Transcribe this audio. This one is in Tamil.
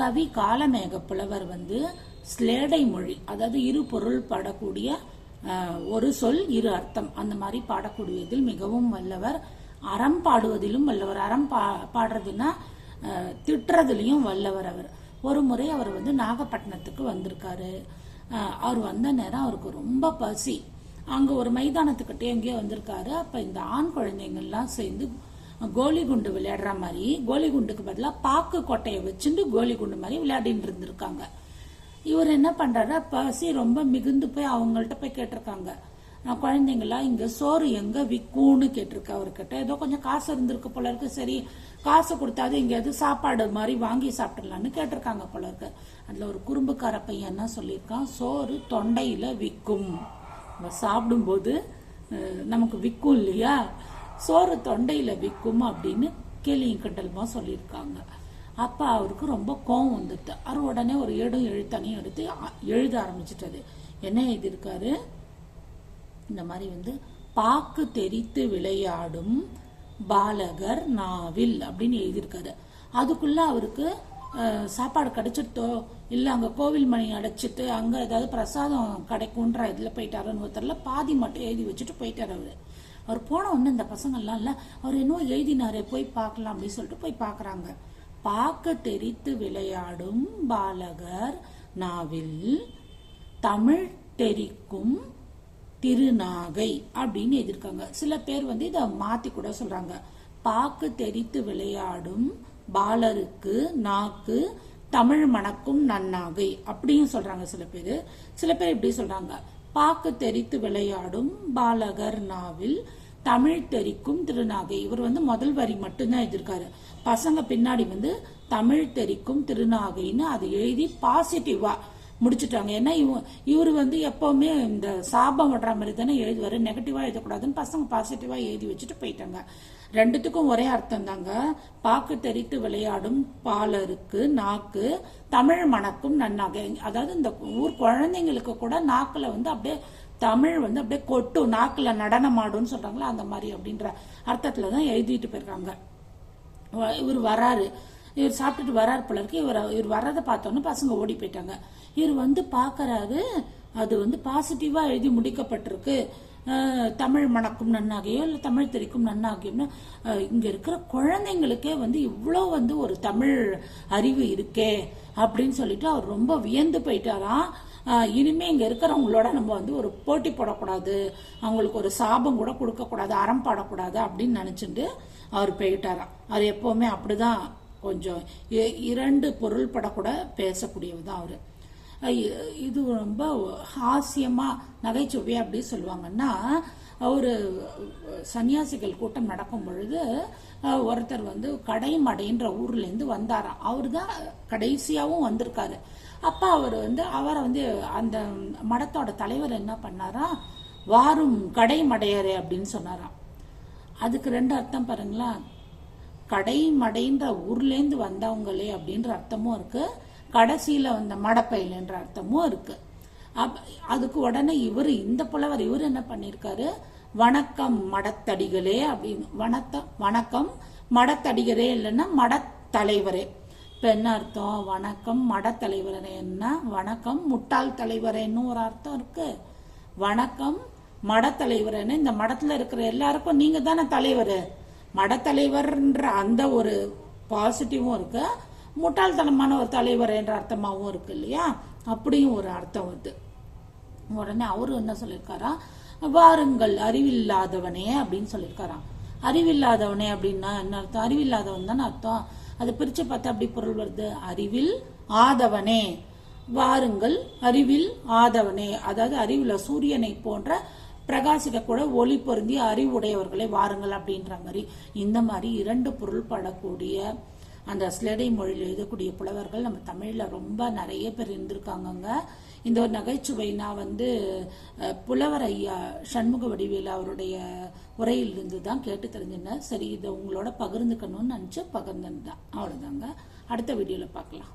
கவி காலமேக புலவர் வந்து ஸ்லேடை மொழி அதாவது இரு பொருள் பாடக்கூடிய ஒரு சொல் இரு அர்த்தம் அந்த மாதிரி பாடக்கூடியதில் மிகவும் வல்லவர். அறம் பாடுவதிலும் வல்லவர். அறம் பா பாடுறதுன்னா திட்டுறதுலையும் வல்லவர் அவர். ஒரு முறை அவர் வந்து நாகப்பட்டினத்துக்கு வந்திருக்காரு. அவர் வந்த நேரம் அவருக்கு ரொம்ப பசி. அங்கே ஒரு மைதானத்துக்கிட்டே எங்கேயோ வந்திருக்காரு. அப்போ இந்த ஆண் குழந்தைங்கள்லாம் சேர்ந்து கோலி குண்டு விளையாடுற மாதிரி கோலி குண்டுக்கு பதிலாக பாக்கு கொட்டையை வச்சுட்டு கோலி குண்டு மாதிரி விளையாடிட்டு இருந்திருக்காங்க. இவர் என்ன பண்ணுறாரு பசி ரொம்ப மிகுந்து போய் அவங்கள்ட்ட போய் கேட்டிருக்காங்க. நான் குழந்தைங்களா இங்கே சோறு எங்கே விற்கும்னு கேட்டிருக்க அவர்கிட்ட. ஏதோ கொஞ்சம் காசு இருந்திருக்கு போல இருக்கு. சரி காசு கொடுத்தாது எங்கேயாவது சாப்பாடு மாதிரி வாங்கி சாப்பிடலான்னு கேட்டிருக்காங்க போல இருக்கு. அதில் ஒரு குறும்புக்கார பையன் என்ன சொல்லியிருக்கான்? சோறு தொண்டையில் விற்கும் நம்ம சாப்பிடும்போது நமக்கு விற்கும் இல்லையா? சோறு தொண்டையில விற்கும் அப்படின்னு கேலியும் கிண்டலுமா சொல்லியிருக்காங்க. அப்போ அவருக்கு ரொம்ப கோவம் வந்துட்டு அவர் உடனே ஒரு ஏடும் எழுத்தனையும் எடுத்து அ- எழுத ஆரம்பிச்சிட்டது என்ன எழுதியிருக்காரு? இந்த மாதிரி வந்து பாக்கு தெரித்து விளையாடும் பாலகர் நாவில் அப்படின்னு எழுதியிருக்காரு. அதுக்குள்ள அவருக்கு சாப்பாடு கிடைச்சிட்டோ இல்லை அங்க கோவில் மணி அடைச்சிட்டு அங்க ஏதாவது பிரசாதம் கிடைக்குன்ற இதுல போயிட்டாருன்னு ஒருத்தர்ல பாதி மட்டும் எழுதி வச்சுட்டு போயிட்டாரு அவர். அவர் போன உடனே இந்த பசங்கள்லாம் இல்லை அவர் இன்னும் எழுதினாரே போய் பார்க்கலாம் அப்படின்னு சொல்லிட்டு போய் பார்க்குறாங்க. பார்க்க தெரித்து விளையாடும் பாலகர் நாவில் தமிழ் தெரிக்கும் திருநாகை அப்படின்னு எழுதியிருக்காங்க. சில பேர் வந்து இதை மாத்தி கூட சொல்றாங்க. பாக்கு தெரித்து விளையாடும் பாலருக்கு நாக்கு தமிழ் மணக்கும் நன்னாகை அப்படின்னு சொல்றாங்க சில பேர். சில பேர் இப்படி சொல்றாங்க. பாக்கு தெரித்து விளையாடும் பாலகர் நாவில் தமிழ் தெரிக்கும் திருநாகை. இவர் வந்து முதல் வரி மட்டும்தான் எழுதியிருக்காரு. பசங்க பின்னாடி வந்து தமிழ் தெரிக்கும் திருநாகைன்னு அதை எழுதி பாசிட்டிவா முடிச்சுட்டாங்க. ஏன்னா இவ இவர் வந்து எப்போவுமே இந்த சாபம் விடுற மாதிரி தானே எழுதுவார். நெகட்டிவாக எழுதக்கூடாதுன்னு பசங்க பாசிட்டிவாக எழுதி வச்சுட்டு போயிட்டாங்க. ரெண்டுத்துக்கும் ஒரே அர்த்தம் தாங்க. பாக்கு தெரித்து விளையாடும் பாலருக்கு நாக்கு தமிழ் மணக்கும் நன்னாக. அதாவது இந்த ஊர் குழந்தைங்களுக்கு கூட நாக்கில் வந்து அப்படியே தமிழ் வந்து அப்படியே கொட்டும். நாக்கில் நடனமாடும்னு சொல்கிறாங்களா அந்த மாதிரி அப்படின்ற அர்த்தத்தில் தான் எழுதிட்டு போயிருக்காங்க. இவர் வராரு. இவர் சாப்பிட்டுட்டு வரார் போல இவர் இவர் வர்றதை பார்த்தோன்னே பசங்க ஓடி போயிட்டாங்க. இவர் வந்து பார்க்கறாரு அது வந்து பாசிட்டிவா எழுதி முடிக்கப்பட்டிருக்கு. தமிழ் மணக்கும் நன்னாகையோ இல்லை தமிழ் தெரிக்கும் நன்னாகையோன்னு இங்கே இங்க இருக்கிற குழந்தைங்களுக்கே வந்து இவ்வளோ வந்து ஒரு தமிழ் அறிவு இருக்கே அப்படின்னு சொல்லிட்டு அவர் ரொம்ப வியந்து போயிட்டாராம். இனிமே இங்க இருக்கிறவங்களோட நம்ம வந்து ஒரு போட்டி போடக்கூடாது. அவங்களுக்கு ஒரு சாபம் கூட கொடுக்கக்கூடாது அறம் பாடக்கூடாது அப்படின்னு நினைச்சிட்டு அவர் போயிட்டாராம். அவர் எப்பவுமே அப்படிதான் கொஞ்சம் இ- இரண்டு பொருள்பட கூட பேசக்கூடியவர் தான் அவரு. இது ரொம்ப ஹாஸ்யமாக நகைச்சுவை அப்படி சொல்லுவாங்கன்னா ஒரு சன்னியாசிகள் கூட்டம் நடக்கும் பொழுது ஒருத்தர் வந்து கடைமடைன்ற ஊர்ல இருந்து வந்தாராம் அவர் தான் கடைசியாவும் வந்திருக்காரு. அப்ப அவர் வந்து அவரை வந்து அந்த மடத்தோட தலைவர் என்ன பண்ணாரா வாரும் கடைமடையரே அப்படின்னு சொன்னாராம். அதுக்கு ரெண்டு அர்த்தம் பாருங்களேன். கடைமடைன்ற ஊர்லேருந்து வந்தவங்களே அப்படின்ற அர்த்தமும் இருக்கு. கடைசியில் வந்த மடப்பையிலன்ற அர்த்தமும் இருக்கு. அப்- அதுக்கு உடனே இவர் இந்த புலவர் இவர் என்ன பண்ணியிருக்காரு வணக்கம் மடத்தடிகளே அப்படின்னு வணத்த வணக்கம் மடத்தடிகளே இல்லைன்னா மடத்தலைவரே. இப்போ என்ன அர்த்தம்? வணக்கம் மடத்தலைவரேன்னா வணக்கம் முட்டாள் தலைவரேன்னு ஒரு அர்த்தம் இருக்கு. வணக்கம் மடத்தலைவரேன்னு இந்த மடத்தில் இருக்கிற எல்லாருக்கும் நீங்கள் தானே தலைவர். மடத்தலைவர்ன்ற அந்த ஒரு பாசிட்டிவும் இருக்கு. முட்டாள்தனமான ஒரு தலைவர் என்ற அர்த்தமாகவும் இருக்கு இல்லையா? அப்படியும் ஒரு அர்த்தம் வருது. உடனே அவரு என்ன சொல்லியிருக்காரா வாருங்கள் அறிவில்லாதவனே அப்படின்னு சொல்லியிருக்காராம் அறிவில்லாதவனே அப்படின்னா என்ன அர்த்தம்? அறிவில்லாதவன் தானே அர்த்தம்? அதை பிரிச்சு பார்த்தா அப்படி பொருள் வருது? அறிவில் ஆதவனே. வாருங்கள் அறிவில் ஆதவனே. அதாவது அறிவில் சூரியனை போன்ற பிரகாசிக்க கூட ஒளி பொருந்தி அறிவுடையவர்களை வாருங்கள் அப்படின்ற மாதிரி இந்த மாதிரி இரண்டு பொருள் படக்கூடிய அந்த சிலடை மொழியில் எழுதக்கூடிய புலவர்கள் நம்ம தமிழில் ரொம்ப நிறைய பேர் இருந்திருக்காங்கங்க. இந்த ஒரு நகைச்சுவை நான் வந்து புலவர் ஐயா சண்முக வடிவேலு அவருடைய உரையிலிருந்து தான் கேட்டு தெரிஞ்சுனேன் சரி இதை உங்களோட பகிர்ந்துக்கணும்னு நினச்சி தான் அவ்வளோதாங்க அடுத்த வீடியோவில் பார்க்கலாம்.